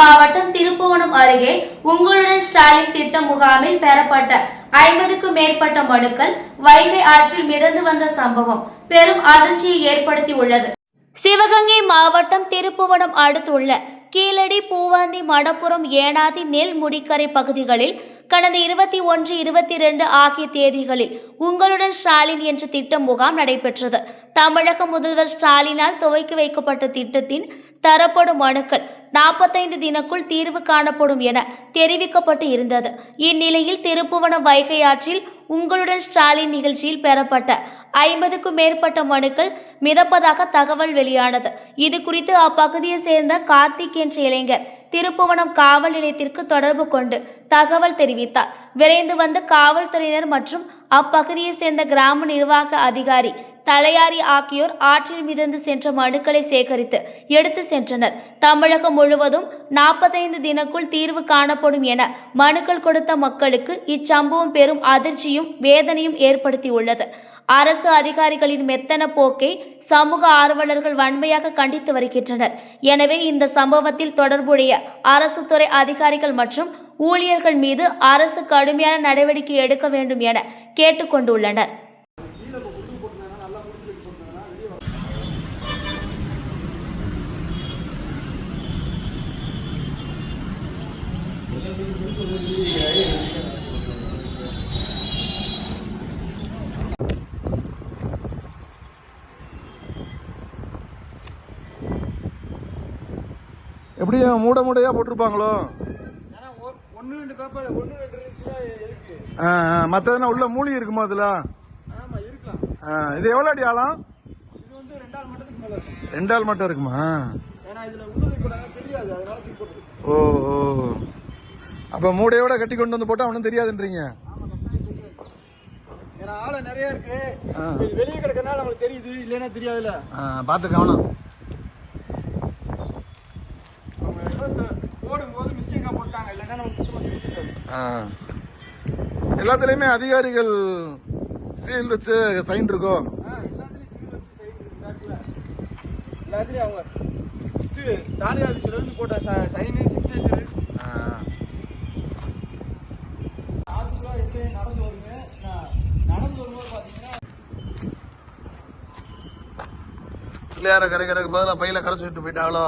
மாவட்டம் திருப்புவனம் அருகே உங்களுடன் ஸ்டாலின் திட்ட முகாமில் பெறப்பட்ட ஐம்பதுக்கும் மேற்பட்ட மனுக்கள் வைகை ஆற்றில் மிதந்து வந்த சம்பவம் பெரும் அதிர்ச்சியை ஏற்படுத்தியுள்ளது. சிவகங்கை மாவட்டம் திருப்புவனம் அடுத்துள்ள கீழடி பூவாந்தி மடப்புறம் ஏனாதி நெல் முடிக்கரை பகுதிகளில் கடந்த இருபத்தி ஒன்று இருபத்தி ரெண்டு ஆகிய தேதிகளில் உங்களுடன் ஸ்டாலின் என்ற திட்ட முகாம் நடைபெற்றது. தமிழக முதல்வர் ஸ்டாலினால் துவக்கி வைக்கப்பட்ட திட்டத்தின் தரப்படும் மனுக்கள் நாற்பத்தைந்து தினக்குள் தீர்வு காணப்படும் என தெரிவிக்கப்பட்டு இருந்தது. இந்நிலையில் திருப்புவனம் வைகை ஆற்றில் உங்களுடன் ஸ்டாலின் நிகழ்ச்சியில் பெறப்பட்ட ஐம்பதுக்கும் மேற்பட்ட மனுக்கள் மிதப்பதாக தகவல் வெளியானது. இது குறித்து அப்பகுதியை சேர்ந்த கார்த்திக் என்ற இளைஞர் திருப்புவனம் காவல் நிலையத்திற்கு தொடர்பு கொண்டு தகவல் தெரிவித்தார். விரைந்து வந்த காவல்துறையினர் மற்றும் அப்பகுதியை சேர்ந்த கிராம நிர்வாக அதிகாரி தலையாரி ஆகியோர் ஆற்றில் மிதந்து சென்ற மனுக்களை சேகரித்து எடுத்து சென்றனர். தமிழகம் முழுவதும் நாற்பத்தைந்து தினக்குள் தீர்வு காணப்படும் என மனுக்கள் கொடுத்த மக்களுக்கு இச்சம்பவம் பெரும் அதிர்ச்சியும் வேதனையும் ஏற்படுத்தியுள்ளது. அரசு அதிகாரிகளின் மெத்தன போக்கை சமூக ஆர்வலர்கள் வன்மையாக கண்டித்து வருகின்றனர். எனவே இந்த சம்பவத்தில் தொடர்புடைய அரசு துறை அதிகாரிகள் மற்றும் ஊழியர்கள் மீது அரசு கடுமையான நடவடிக்கை எடுக்க வேண்டும் என கேட்டுக்கொண்டுள்ளனர். எப்படியும் மூட மூடையாக போட்டிருப்பாங்களோ? மத்ததுனா உள்ள மூலி இருக்குமா அதுல? இது எவ்வளோ அடி ஆழம் ரெண்டு ஆள் மட்டும் இருக்குமா? ஓ ஓ. அப்ப மூடையோட கட்டி கொண்டு வந்து போட்டா அவனும் தெரியாதுன்றீங்க? ஆளை நிறைய இருக்கு. வெளியே கிடக்கறனால நம்மளுக்கு தெரியுது இல்லைன்னா தெரியாதுல்ல. பார்த்து கவனம். போடும்போது மிஸ்டேக்கா போட்டாங்க. இல்லைன்னா. எல்லாத்துலயுமே அதிகாரிகள் சீல் வச்சு சைன் இருக்கும். எல்லாத்துலயும் அவங்க தாலி ஆஃபீஸ்ல இருந்து போட்ட சைனு சிக்னேச்சர் நடந்து வருங்க நடந்து வரும்போது பாத்தீங்கன்னா பிள்ளையார கரைக்கிறதுக்கு பதிலாக பையில கரைச்சி விட்டு போயிட்டாங்களோ